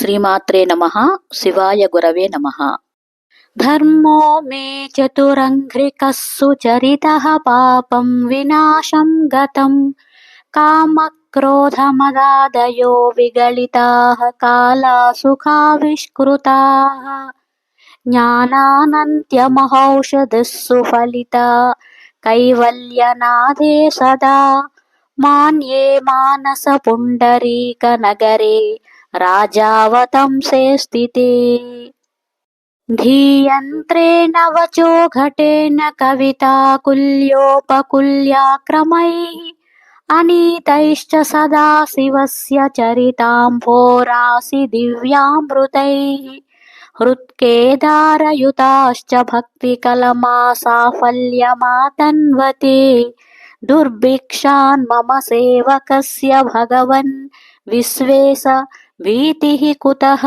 శ్రీమాత్రే నమ శివాయ గురవే నమ. ధర్మో మే చతురంఘ్రిక సుచరిత పాపం వినాశం గతం. కామక్రోధమదాదయో విగళితాः కాలాసుఖావిష్కృతాः. జ్ఞానానంత్యమహౌషధిः సుఫలితా కైవల్యనాదే సదా. మాన్యే మానస పుండరీక राजावतंसे स्थिते धीयन्त्रेण वचो घटेन कविताकुल्योपकुल्याक्रमैः अनीतैश्च सदा शिवस्य चरिताम्भोरासि दिव्यामृतैः हृत्केदारयुताश्च भक्तिकलमा साफल्यमातन्वते दुर्भिक्षान् मम सेवकस्य भगवन् विश्वेश वीति कुतः